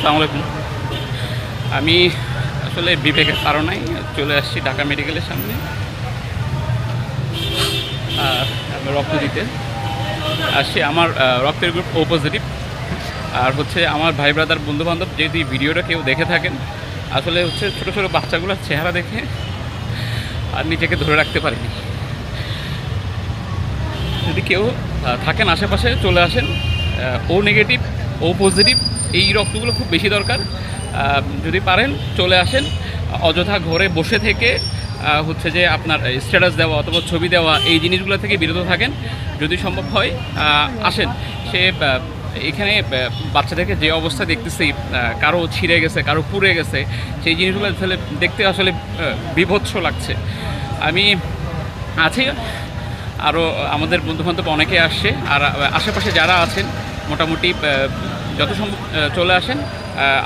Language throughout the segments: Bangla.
আসসালামু আমি আসলে বিবেকের কারণে চলে আসছি ঢাকা মেডিকেলের সামনে। রক্ত দিতে। আসছি আমার রক্তের গ্রুপ ও পজিটিভ আর হচ্ছে আমার ভাই ব্রাদার বন্ধু বান্ধব যদি ভিডিওটা কেউ দেখে থাকেন, আসলে হচ্ছে ছোটো ছোটো বাচ্চাগুলোর চেহারা দেখে আর নিজেকে ধরে রাখতে পারিনি। যদি কেউ থাকেন আশেপাশে, চলে আসেন ও নেগেটিভ ও পজিটিভ এই রক্তগুলো খুব বেশি দরকার। যদি পারেন, চলে আসেন। অযথা ঘরে বসে থেকে হচ্ছে যে আপনার স্ট্যাটাস দেওয়া অথবা ছবি দেওয়া, এই জিনিসগুলো থেকে বিরত থাকেন। যদি সম্ভব হয় আসেন। সে এখানে বাচ্চাদেরকে যে অবস্থা দেখতেছি কারও ছিঁড়ে গেছে, কারও পুড়ে গেছে, সেই জিনিসগুলো আসলে দেখতে আসলে বীভৎস লাগছে। আমি আছি। আরও আমাদের বন্ধুবান্ধব অনেকে আসছে, আর আশেপাশে যারা আছেন, মোটামুটি যত সম্ভব চলে আসেন।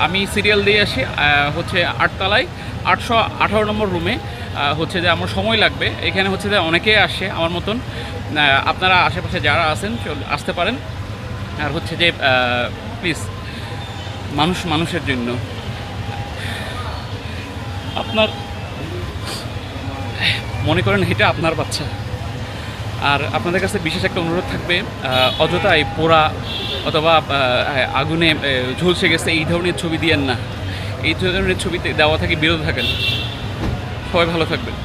আমি সিরিয়াল দিয়ে আসি হচ্ছে আটতলায়, আটশো আঠারো নম্বর রুমে হচ্ছে যে আমার সময় লাগবে। এখানে হচ্ছে যে অনেকে আসে আমার মতন। আপনারা আশেপাশে যারা আছেন আসতে পারেন। আর হচ্ছে যে প্লিজ মানুষ মানুষের জন্য। আপনার, মনে করেন এটা আপনার বাচ্চা। আর আপনাদের কাছে বিশেষ একটা অনুরোধ থাকবে অযথা এই পোড়া অথবা আগুনে ঝুলসে গেছে, এই ধরনের ছবি দিয়েন না। এই ধরনের ছবিতে দেওয়া থাকে বিরত থাকেন সবাই ভালো থাকবেন।